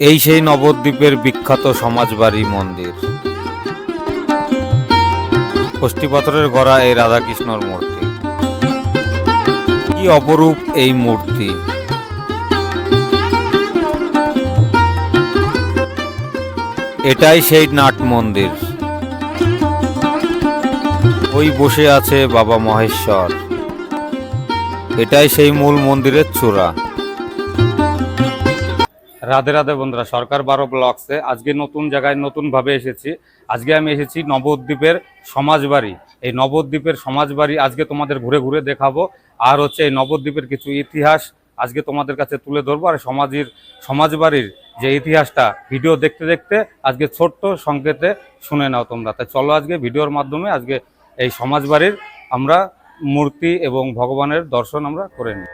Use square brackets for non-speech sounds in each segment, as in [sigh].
এই সেই নবদ্বীপের বিখ্যাত সমাজবাড়ি মন্দির। পাথরের গড়া এই রাধাকৃষ্ণর মূর্তি। কি অপরূপ এই মূর্তি। এটাই সেই নাট মন্দির। ওই বসে আছে বাবা মহেশ্বর। এটাই সেই মূল মন্দিরের চূড়া। রাধে রাধে বন্ধুরা, সরকার বারো ব্লকসে আজকে নতুন জায়গায় নতুনভাবে এসেছি। আজকে আমি এসেছি নবদ্বীপের সমাজবাড়ি। এই নবদ্বীপের সমাজবাড়ি আজকে তোমাদের ঘুরে ঘুরে দেখাবো। আর হচ্ছে এই নবদ্বীপের কিছু ইতিহাস আজকে তোমাদের কাছে তুলে ধরবো। আর সমাজের, সমাজবাড়ির যে ইতিহাসটা ভিডিও দেখতে দেখতে আজকে ছোট্ট সংকেতে শুনে নাও তোমরা। তাই চলো আজকে ভিডিওর মাধ্যমে আজকে এই সমাজবাড়ির আমরা মূর্তি এবং ভগবানের দর্শন আমরা করে নিই।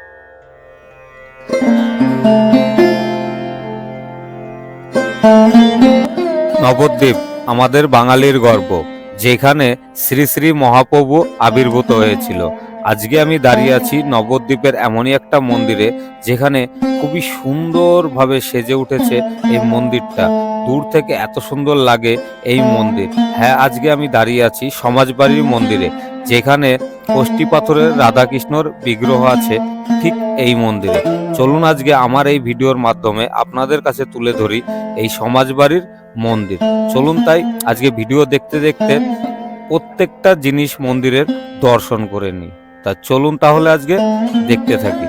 নবদ্বীপ, আমাদের বাঙালির গর্ব, যেখানে শ্রী শ্রী মহাপ্রভু আবির্ভূত হয়েছিল। আজকে আমি দাঁড়িয়ে আছি নবদ্বীপের এমনই একটা মন্দিরে, যেখানে খুবই সুন্দরভাবে সেজে উঠেছে এই মন্দিরটা। দূর থেকে এত সুন্দর লাগে এই মন্দির। হ্যাঁ আজকে আমি দাঁড়িয়ে আছি সমাজবাড়ির মন্দিরে। যেখানে কষ্টি পাথরের রাধাকৃষ্ণর বিগ্রহ আছে, ঠিক এই মন্দিরে। চলুন আজকে আমার এই ভিডিওর মাধ্যমে আপনাদের কাছে তুলে ধরি এই সমাজবাড়ির মন্দির। চলুন তাই আজকে ভিডিও দেখতে দেখতে প্রত্যেকটা জিনিস মন্দিরের দর্শন করে নিই। তা চলুন তাহলে আজকে দেখতে থাকি।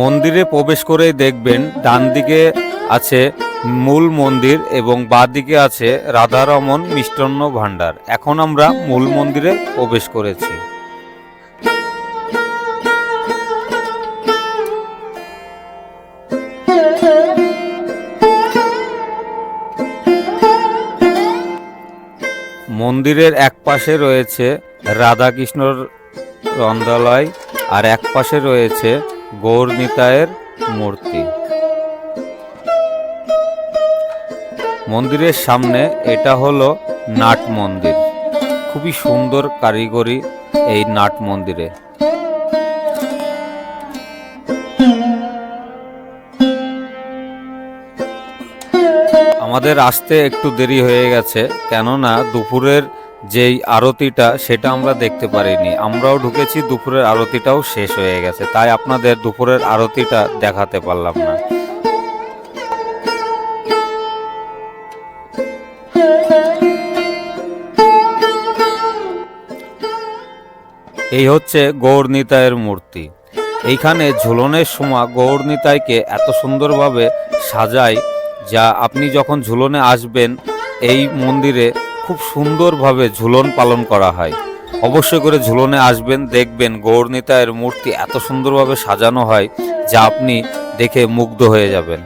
মন্দিরে প্রবেশ করেই দেখবেন ডান দিকে আছে মূল মন্দির এবং বাঁ দিকে আছে রাধারমন মিষ্টান্ন ভাণ্ডার। এখন আমরা মূল মন্দিরে প্রবেশ করেছি। মন্দিরের এক পাশে রয়েছে রাধাকৃষ্ণর রন্ধ্রালয় আর এক পাশে রয়েছে গৌরনিতায়ের মূর্তি। মন্দিরের সামনে এটা হলো নাট মন্দির। খুবই সুন্দর কারিগরি এই নাট মন্দিরে। আমাদের আসতে একটু দেরি হয়ে গেছে, কেননা দুপুরের যেই আরতিটা সেটা আমরা দেখতে পারিনি। আমরাও ঢুকেছি, দুপুরের আরতিটাও শেষ হয়ে গেছে, তাই আপনাদের দুপুরের আরতিটা দেখাতে পারলাম না। এই হচ্ছে গৌরনিতায়ের মূর্তি। এইখানে ঝুলনের সময় গৌরনিতাইকে এত সুন্দরভাবে সাজায় যা আপনি যখন ঝুলনে আসবেন, এই মন্দিরে খুব সুন্দরভাবে ঝুলন পালন করা হয়। অবশ্যই করে ঝুলনে আসবেন, দেখবেন গৌরনিতায়ের মূর্তি এত সুন্দরভাবে সাজানো হয় যা আপনি দেখে মুগ্ধ হয়ে যাবেন।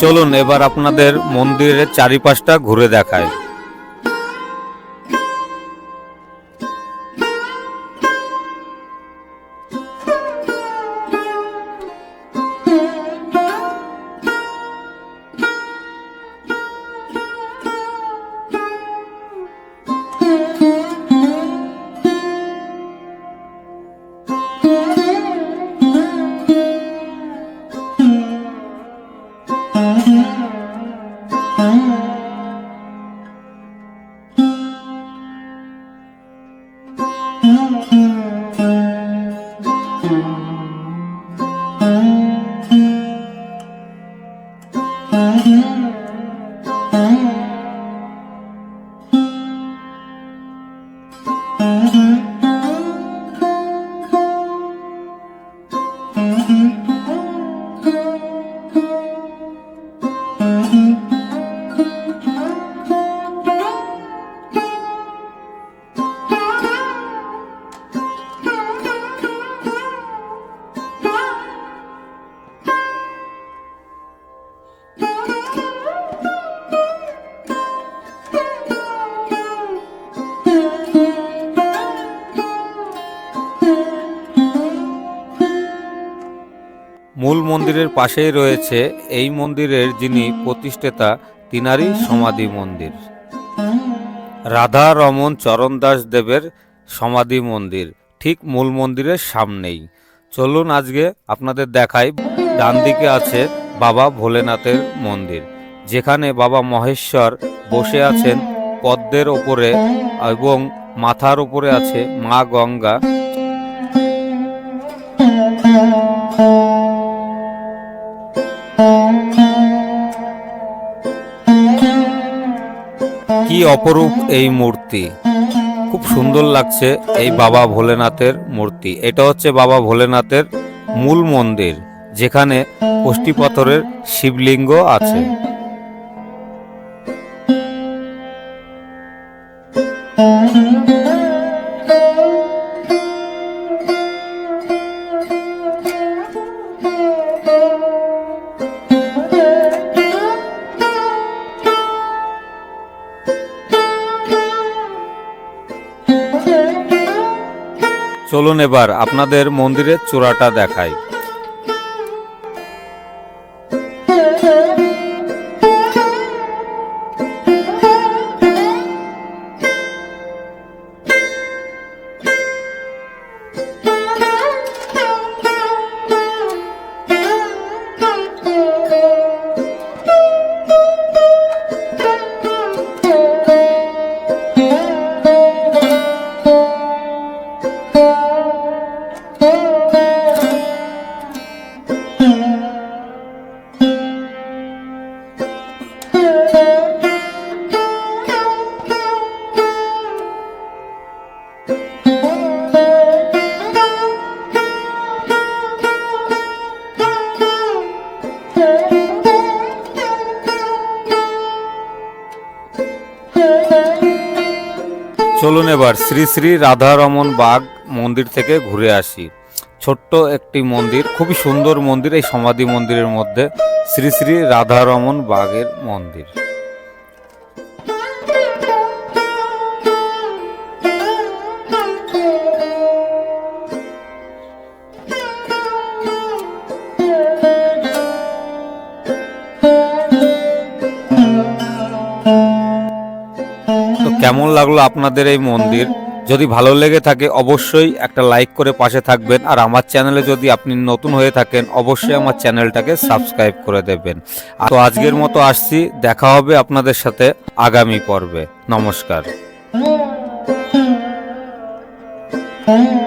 চলুন এবার আপনাদের মন্দিরের চারিপাশটা ঘুরে দেখায় মন্দিরের পাশেই রয়েছে এই মন্দিরের যিনি প্রতিষ্ঠাতা, তিনারই সমাধি মন্দির। রাধা রমন চরণ দাস দেবের সমাধি মন্দির, ঠিক মূল মন্দিরের সামনেই। চলুন আজকে আপনাদের দেখাই, ডান দিকে আছে বাবা ভোলেনাথের মন্দির, যেখানে বাবা মহেশ্বর বসে আছেন পদ্মের ওপরে এবং মাথার উপরে আছে মা গঙ্গা কি অপরূপ এই মূর্তি? খুব সুন্দর লাগছে এই বাবা ভোলেনাথের মূর্তি। এটা হচ্ছে বাবা ভোলেনাথের মূল মন্দির, যেখানে কষ্টি পাথরের শিবলিঙ্গ আছে। চলুন এবার আপনাদের মন্দিরের চূড়াটা দেখাই। চলুন এবার শ্রী শ্রী রাধারমন বাগ মন্দির থেকে ঘুরে আসি। ছোট্ট একটি মন্দির, খুবই সুন্দর মন্দির, এই সমাধি মন্দিরের মধ্যে শ্রী শ্রী রাধারমন বাগের মন্দির। কেমন লাগল আপনাদের এই মন্দির? যদি ভালো লেগে থাকে, অবশ্যই একটা লাইক করে পাশে থাকবেন। আর আমার চ্যানেলে যদি আপনি নতুন হয়ে থাকেন, অবশ্যই আমার চ্যানেলটাকে সাবস্ক্রাইব করে দেবেন। আর তো আজকের মতো আসছি। দেখা হবে আপনাদের সাথে আগামী পর্বে। নমস্কার. [laughs]